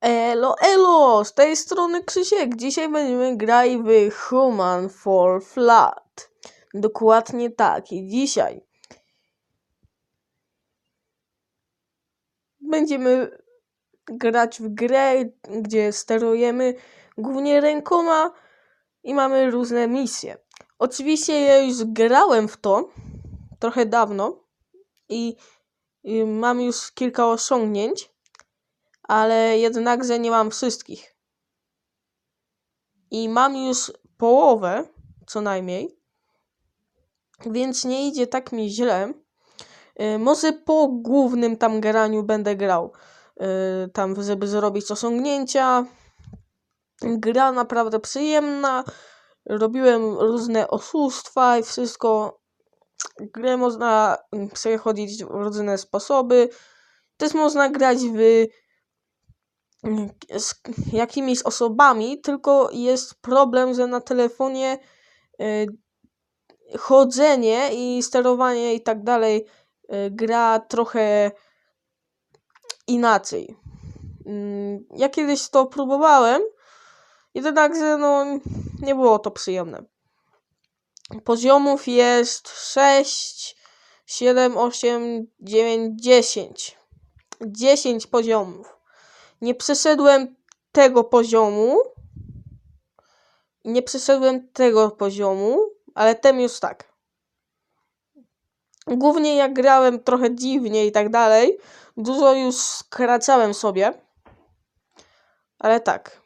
Elo, elo! Z tej strony Krzysiek. Dzisiaj będziemy grać w Human Fall Flat. Dokładnie tak. I dzisiaj będziemy grać w grę, gdzie sterujemy głównie rękoma i mamy różne misje. Oczywiście ja już grałem w to trochę dawno i, i mam już kilka osiągnięć ale jednakże nie mam wszystkich. I mam już połowę, co najmniej, więc nie idzie tak mi źle. Y, może po głównym tam graniu będę grał, y, tam żeby zrobić osiągnięcia. Gra naprawdę przyjemna. Robiłem różne oszustwa i wszystko. Grę można przechodzić w różne sposoby. Też można grać w z jakimiś osobami, tylko jest problem, że na telefonie y, chodzenie i sterowanie i tak dalej y, gra trochę inaczej. Mm, ja kiedyś to próbowałem, jednakże no, nie było to przyjemne. Poziomów jest 6, 7, 8, 9, 10. 10 poziomów nie przeszedłem tego poziomu. Nie przeszedłem tego poziomu, ale ten już tak. Głównie jak grałem trochę dziwnie i tak dalej, dużo już skracałem sobie. Ale tak.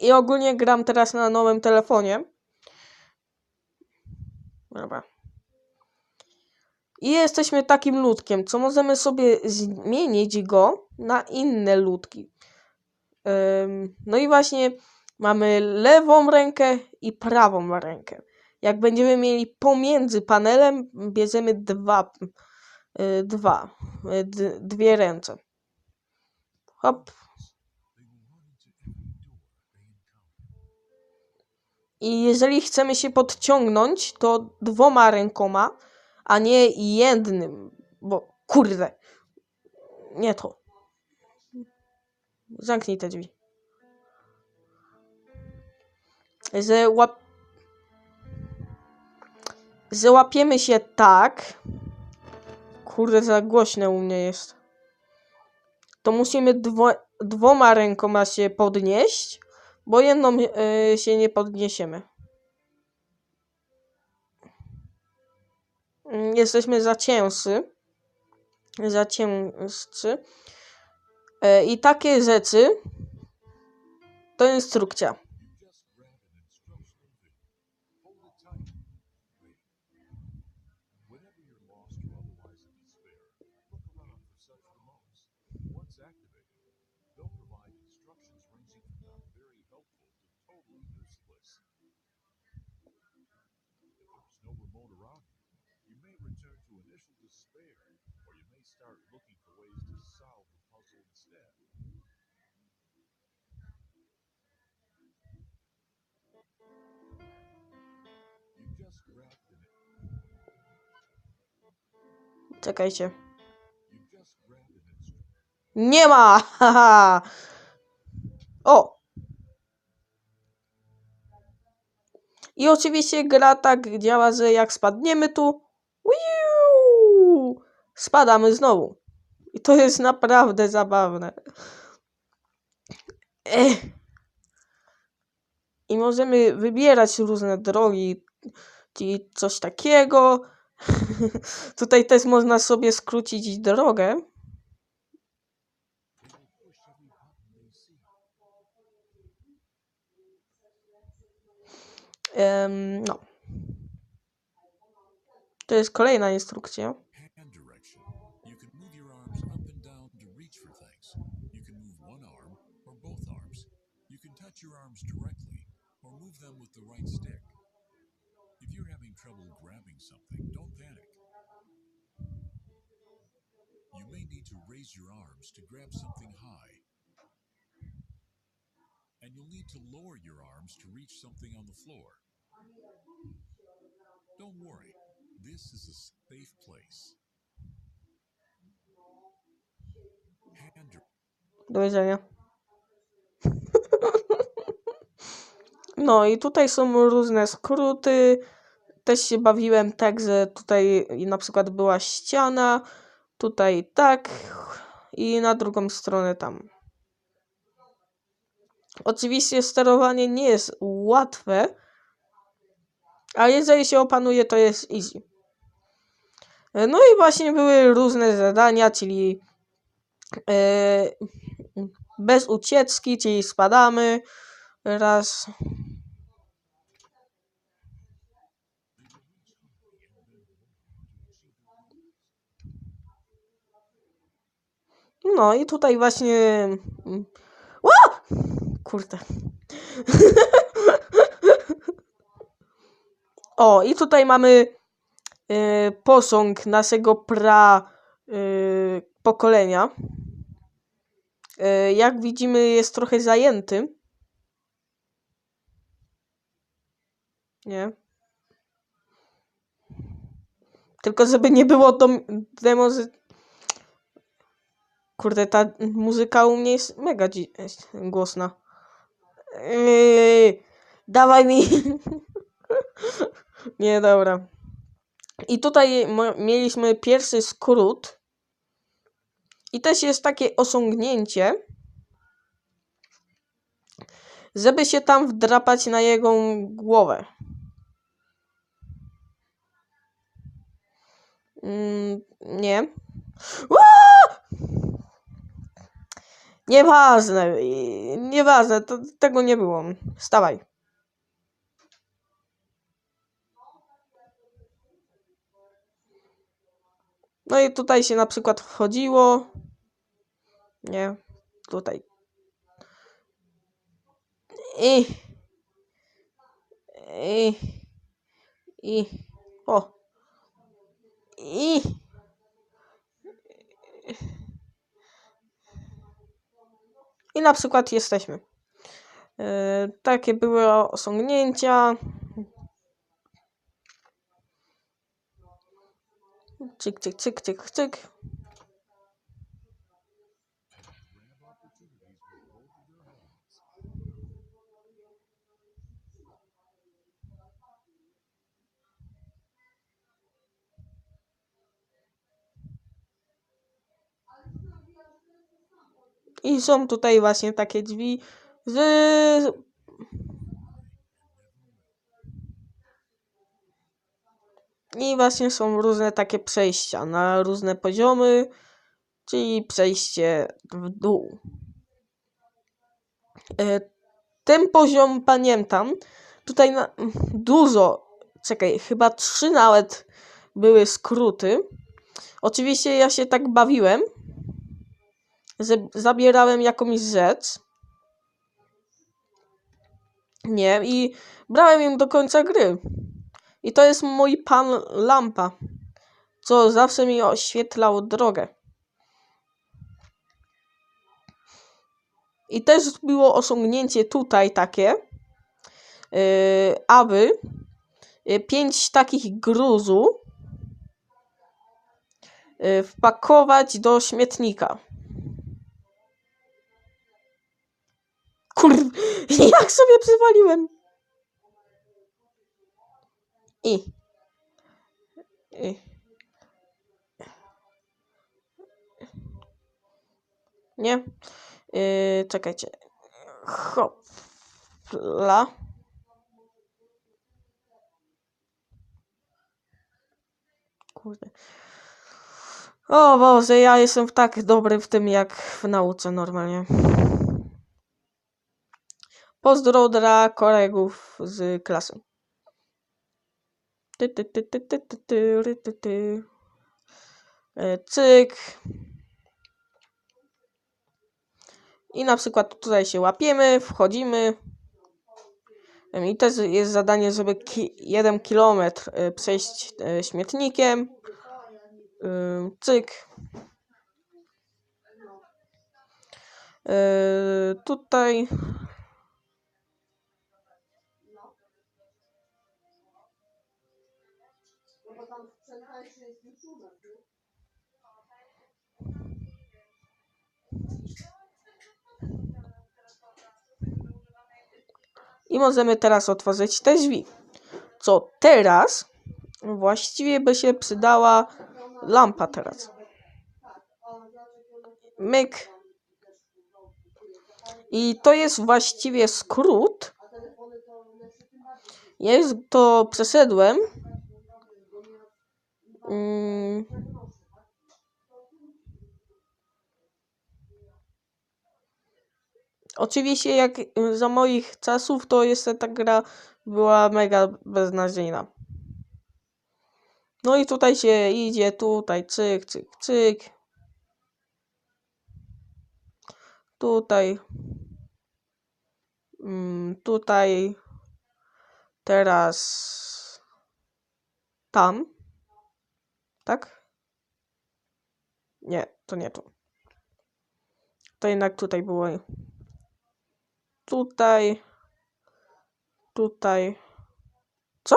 I ogólnie gram teraz na nowym telefonie. Dobra. I jesteśmy takim ludkiem, co możemy sobie zmienić go na inne ludki. No i właśnie mamy lewą rękę i prawą rękę. Jak będziemy mieli pomiędzy panelem, bierzemy dwa, y, dwa, y, dwie ręce. Hop. I jeżeli chcemy się podciągnąć, to dwoma rękoma a nie jednym, bo kurde, nie to. Zamknij te drzwi. Że łap... Że łapiemy się tak. Kurde, za głośne u mnie jest. To musimy dwo... dwoma rękoma się podnieść, bo jedną yy, się nie podniesiemy. Jesteśmy za ciężcy. Za ciężcy. E, I takie rzeczy to instrukcja. Czekajcie. Nie ma! Haha! O! I oczywiście gra tak działa, że jak spadniemy tu, spadamy znowu. I to jest naprawdę zabawne. Ech. I możemy wybierać różne drogi, czyli coś takiego. Tutaj też można sobie skrócić drogę. Um, no. To jest kolejna instrukcja. Your arms directly or move them with the right stick. If you're having trouble grabbing something, don't panic. You may need to raise your arms to grab something high. And you'll need to lower your arms to reach something on the floor. Don't worry, this is a safe place. Do No i tutaj są różne skróty. Też się bawiłem tak, że tutaj na przykład była ściana, tutaj tak i na drugą stronę tam. Oczywiście sterowanie nie jest łatwe, ale jeżeli się opanuje, to jest easy. No i właśnie były różne zadania, czyli e, bez ucieczki, czyli spadamy raz. No i tutaj właśnie. mm, Ła! Kurde. O, i tutaj mamy e, posąg naszego pra e, pokolenia. E, jak widzimy, jest trochę zajęty. Nie. Tylko żeby nie było dom- demo z... Kurde, ta muzyka u mnie jest mega głośna. Yy, dawaj mi. nie, dobra. I tutaj mieliśmy pierwszy skrót. I też jest takie osiągnięcie, żeby się tam wdrapać na jego głowę. Mm, nie. Nieważne, nieważne, to, tego nie było. Stawaj. No i tutaj się na przykład wchodziło. Nie, tutaj. I. I. I. O. I. I na przykład jesteśmy. E, takie były osiągnięcia. Cyk, cyk, cyk, cyk, cyk. I są tutaj właśnie takie drzwi z... I właśnie są różne takie przejścia na różne poziomy, czyli przejście w dół. E, Ten poziom pamiętam. Tutaj na, dużo, czekaj, chyba trzy nawet były skróty. Oczywiście ja się tak bawiłem, zabierałem jakąś rzecz. Nie, i brałem ją do końca gry. I to jest mój pan lampa, co zawsze mi oświetlał drogę. I też było osiągnięcie tutaj takie, yy, aby yy, pięć takich gruzu yy, wpakować do śmietnika. Jak sobie przywaliłem? I. I. Nie? Yy, czekajcie. Hopla. Kurde. O Boże, ja jestem tak dobry w tym jak w nauce normalnie. Pozdro dla kolegów z klasy. Ty, ty, ty, ty, ty, ty, ty, ty, ty. E, Cyk. I na przykład tutaj się łapiemy, wchodzimy. Em, I też jest zadanie, żeby ki jeden kilometr e, przejść e, śmietnikiem. Cyk. E, Tutaj I możemy teraz otworzyć te drzwi. Co teraz właściwie by się przydała lampa teraz. Myk. I to jest właściwie skrót. Ja już to przeszedłem. Mm. Oczywiście jak za moich czasów to jeszcze ta gra była mega beznadziejna. No i tutaj się idzie, tutaj cyk, cyk, cyk. Tutaj. Mm, tutaj. Teraz. Tam. Tak? Nie, to nie tu. To jednak tutaj było. Tutaj. Tutaj. Co?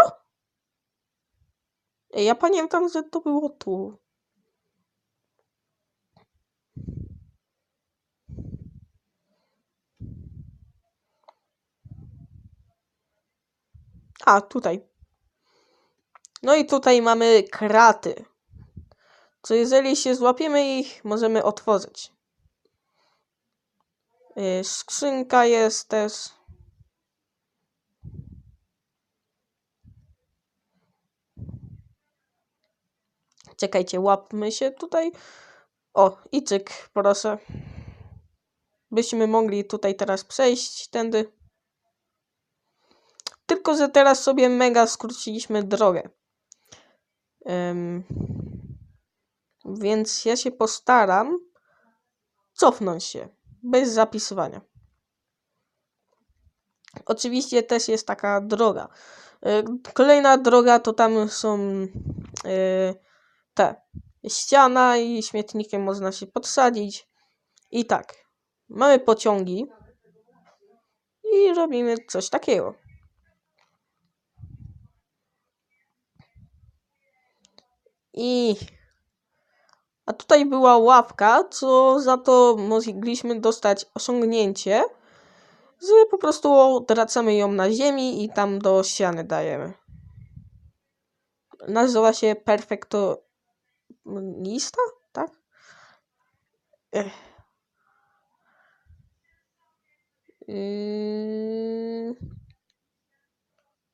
Ej, ja pamiętam, że to było tu. A, tutaj. No i tutaj mamy kraty. Co jeżeli się złapiemy ich, możemy otworzyć. Yy, skrzynka jest też. Czekajcie, łapmy się tutaj. O, i cyk, proszę. Byśmy mogli tutaj teraz przejść tędy. Tylko, że teraz sobie mega skróciliśmy drogę. Um, więc ja się postaram cofnąć się bez zapisywania. Oczywiście też jest taka droga. E, kolejna droga to tam są e, te ściana i śmietnikiem można się podsadzić. I tak, mamy pociągi i robimy coś takiego. I a tutaj była łapka, co za to mogliśmy dostać osiągnięcie, że po prostu odwracamy ją na ziemi i tam do ściany dajemy. Nazywa się perfektonista, tak? Ech. Yy...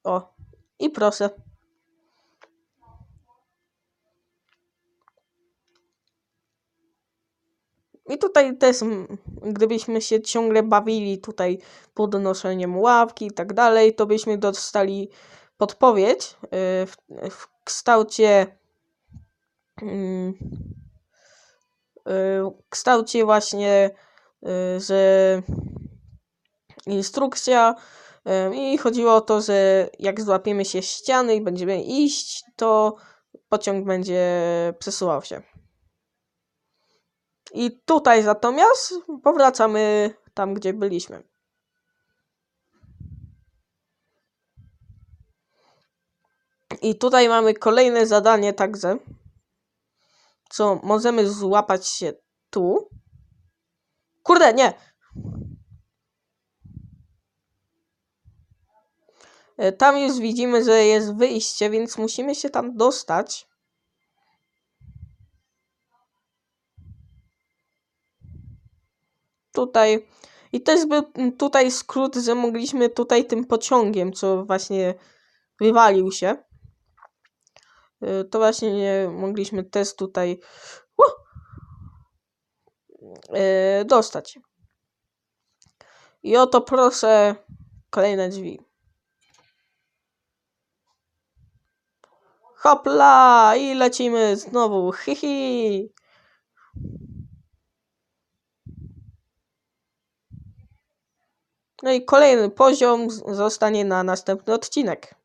O, i proszę. I tutaj też, gdybyśmy się ciągle bawili tutaj podnoszeniem ławki i tak dalej, to byśmy dostali podpowiedź y, w, w kształcie mm, y, w kształcie właśnie, y, że instrukcja i chodziło o to, że jak złapiemy się ściany i będziemy iść, to pociąg będzie przesuwał się. I tutaj natomiast powracamy tam, gdzie byliśmy. I tutaj mamy kolejne zadanie także, co możemy złapać się tu. Kurde, nie! E, tam już widzimy, że jest wyjście, więc musimy się tam dostać. Tutaj. I też był tutaj skrót, że mogliśmy tutaj tym pociągiem, co właśnie wywalił się. Y, to właśnie nie mogliśmy też tutaj yy, dostać. I oto proszę kolejne drzwi. Hopla! I lecimy znowu. Hihi! No i kolejny poziom zostanie na następny odcinek.